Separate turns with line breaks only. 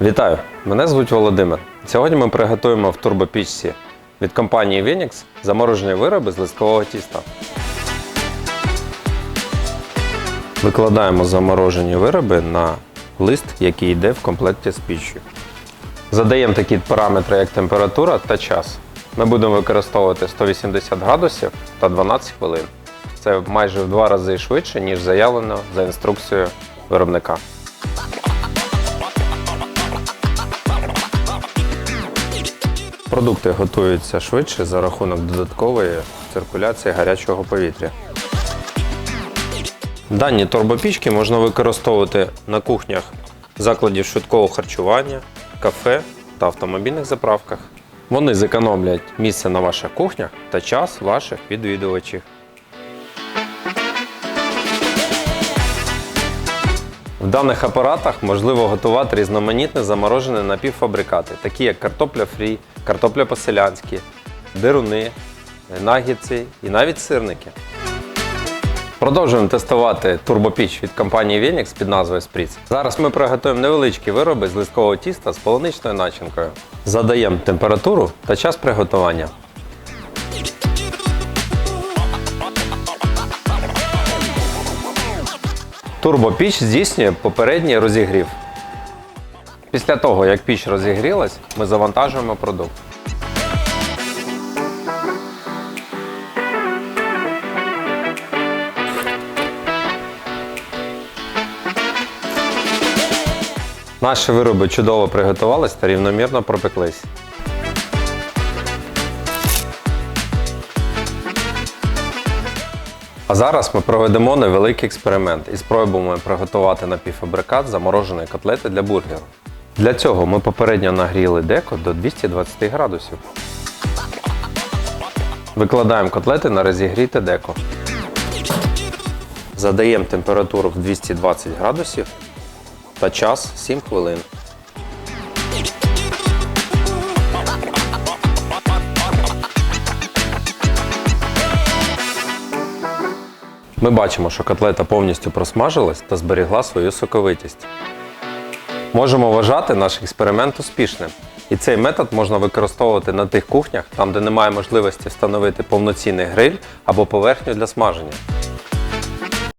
Вітаю! Мене звуть Володимир. Сьогодні ми приготуємо в турбопічці від компанії Venix заморожені вироби з листкового тіста. Викладаємо заморожені вироби на лист, який йде в комплекті з піччю. Задаємо такі параметри, як температура та час. Ми будемо використовувати 180 градусів та 12 хвилин. Це майже в два рази швидше, ніж заявлено за інструкцією виробника. Продукти готуються швидше за рахунок додаткової циркуляції гарячого повітря. Дані турбопічки можна використовувати на кухнях закладів швидкого харчування, кафе та автомобільних заправках. Вони зекономлять місце на ваших кухнях та час ваших відвідувачів. В даних апаратах можливо готувати різноманітні заморожені напівфабрикати, такі як картопля фрі, картопля по-селянськи, дируни, нагідці і навіть сирники. Продовжуємо тестувати турбопіч від компанії Venix під назвою Spritz. Зараз ми приготуємо невеличкі вироби з листкового тіста з полуничною начинкою. Задаємо температуру та час приготування. Турбопіч здійснює попередній розігрів. Після того, як піч розігрілась, ми завантажуємо продукт. Наші вироби чудово приготувались та рівномірно пропеклись. А зараз ми проведемо невеликий експеримент і спробуємо приготувати напівфабрикат замороженої котлети для бургеру. Для цього ми попередньо нагріли деко до 220 градусів. Викладаємо котлети на розігріте деко. Задаємо температуру в 220 градусів та час 7 хвилин. Ми бачимо, що котлета повністю просмажилась та зберігла свою соковитість. Можемо вважати наш експеримент успішним. І цей метод можна використовувати на тих кухнях, там де немає можливості встановити повноцінний гриль або поверхню для смаження.